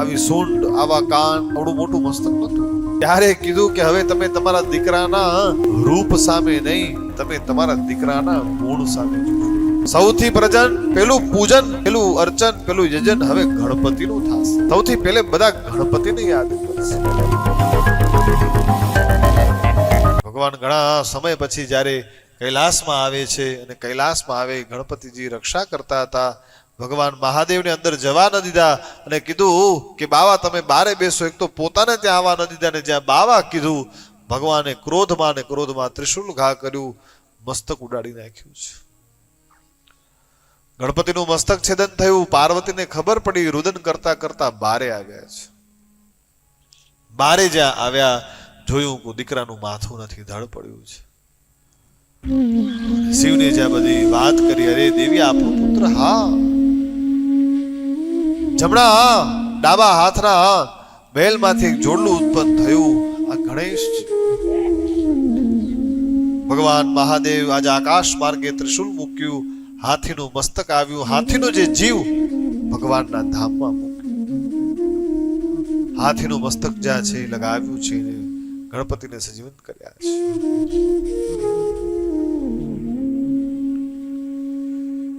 આવી સૂંઢ, આવા કાન, આવડું મોટું મસ્તક નતું ત્યારે કીધું કે હવે તમે તમારા દીકરાના રૂપ સામે નહીં, તમે તમારા દીકરાના ગુણ સામે સૌથી પ્રજન, પેલું પૂજન, પેલું અર્ચન, પેલું યજન હવે ગણપતિનું થશે. સૌથી પહેલે બધા ગણપતિને યાદ કરશે. ભગવાન ઘણા સમય પછી જ્યારે કૈલાસમાં આવે છે અને કૈલાસમાં આવે, ગણપતિજી રક્ષા કરતા હતા ભગવાન મહાદેવને અંદર જવા ન દીધા અને કીધું કે બાવા, તમે બારે બેસો, એક તો પોતાને ત્યાં આવવા ન દીધા ને જ્યાં બાવા કીધું, ભગવાને ક્રોધમાં ને ક્રોધમાં ત્રિશુલ ઘા કર્યું, મસ્તક ઉડાડી નાખ્યું છે. ગણપતિનું મસ્તક છેદન થયું, પાર્વતીને ખબર પડી, રુદન કરતા કરતા બારે આવ્યા છે. બારે જ્યાં આવ્યા, જોયું કે દીકરાનું માથું નથી, ધડ પડ્યું છે. શિવને જ્યાં બધી વાત કરી, અરે દેવી આપણો પુત્ર હા. જમણા ડાબા હાથના મહેલમાંથી એક જોડલું ઉત્પન્ન થયું. આ ગણેશ ભગવાન મહાદેવ આજે આકાશ માર્ગે ત્રિશુલ મૂક્યું, હાથીનું મસ્તક આવ્યું. હાથીનો જે જીવ ભગવાનના ધામમાં મૂક્યું. હાથીનું મસ્તક જ્યાં છે લગાવ્યું છે ગણપતિને સજીવન કર્યા છે.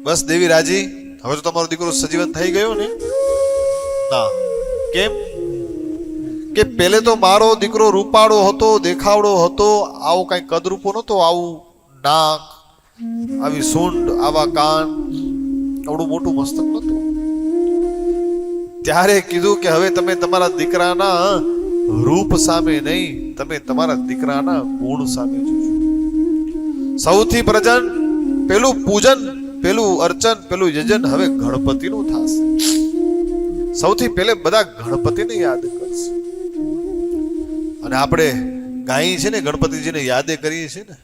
બસ દેવી રાજી હવે તો તમારો દીકરો સજીવન થઈ ગયો ને? ના. કેમ? કે પેલે તો મારો દીકરો રૂપાળો હતો, દેખાવડો હતો, આવો કઈ કદરૂપો નતો આવું નાક, આવી સૂંઢ, આવા કાન, આવડું મોટું મસ્તક નતું ત્યારે કીધું કે હવે તમે તમારા દીકરાના રૂપ સામે નહીં, તમે તમારા દીકરાના ગુણ સામે જોજો સૌથી પ્રજન, પેલું પૂજન, પેલું અર્ચન, પેલું યજન હવે ગણપતિનું થશે. સૌથી પહેલે બધા ગણપતિને યાદ કરશે. અને આપણે ગાય છે ને ગણપતિજીને યાદે કરીએ છીએ ને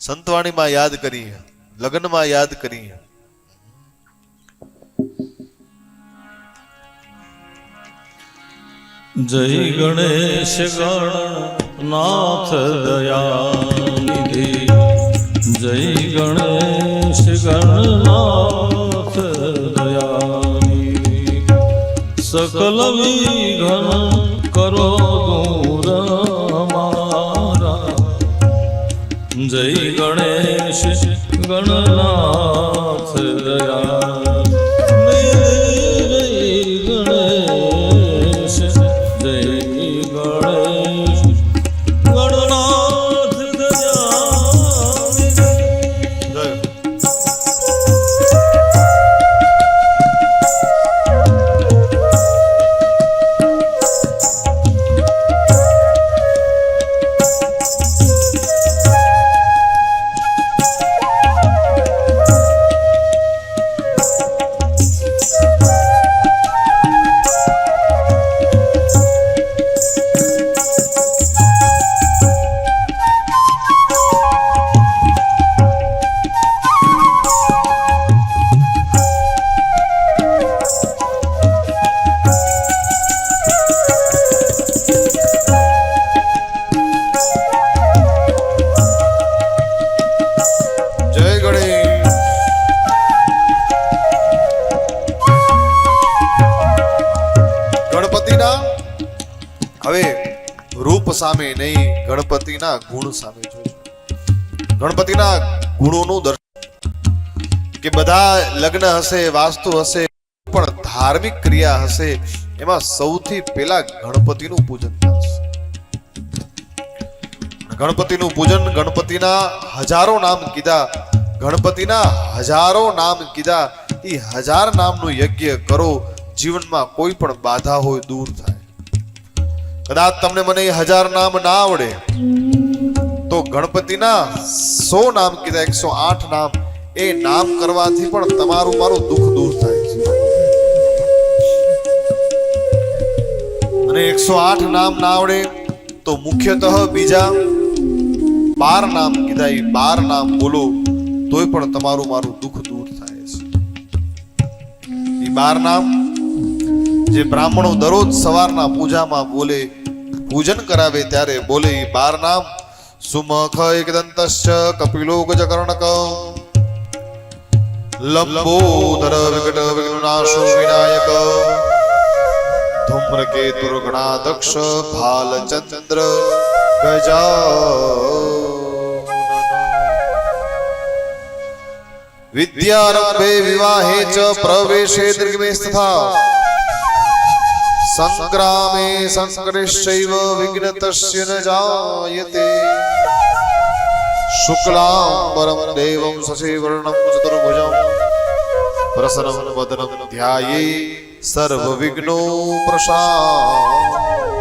સંતવાણીમાં યાદ કરીએ, લગ્નમાં યાદ કરીએ. જય ગણેશ ગણનાથ દયાનિધિ. જય ગણેશ ગણનાથ સકલ વિઘ્ન કરો દૂર મારા જય ગણેશ ગણનાથ દયા સામે નહીં, ગણપતિના ગુણ સામે જોજો. ગણપતિના ગુણોનું દર્શન કે બધા લગ્ન હશે, વાસ્તુ હશે, પણ ધાર્મિક ક્રિયા હશે, એમાં સૌથી પહેલા ગણપતિનું પૂજન થશે. ગણપતિનું પૂજન ગણપતિના હજારો નામ કીધા, ગણપતિના હજારો નામ કીધા એ હજાર નામનું યજ્ઞ કરો, જીવનમાં કોઈ પણ બાધા હોય, દૂર થાય. કદાચ તમને મને એ હજાર નામ ના આવડે, તો ગણપતિના સો નામ કીધા, એકસો આઠ નામ, એ નામ કરવાથી પણ તમારું મારું દુઃખ દૂર થાય છે. અને એકસો આઠ નામ ના આવડે, તો મુખ્યતઃ બીજા બાર નામ કીધા, એ બાર નામ બોલો, તોય પણ તમારું મારું દુઃખ દૂર થાય છે. એ બાર નામ જે બ્રાહ્મણો દરરોજ સવારના પૂજામાં બોલે પૂજન કરાવે ત્યારે બોલે એ બાર નામ સુમખ એકદંતશ્ચ કપિલો ગજકર્ણક લંબોદર વિકટ વિઘ્નનાશો વિનાયક ધૂમ્રકેતુર્ગણાદક્ષ ભાલચંદ્ર ગજા વિદ્યારંભે વિવાહે ચ પ્રવેશે દીર્ઘમે તથા સંગ્રામે સંકરેશ્ચૈવ વિઘ્નતસ્ય ન જાયતે શુક્લાંબરમ દેવમ શશિવર્ણમ ચતુર્ભુજમ પ્રસન્നം વદનમ ધ્યાયે સર્વવિઘ્નો પ્રશાંત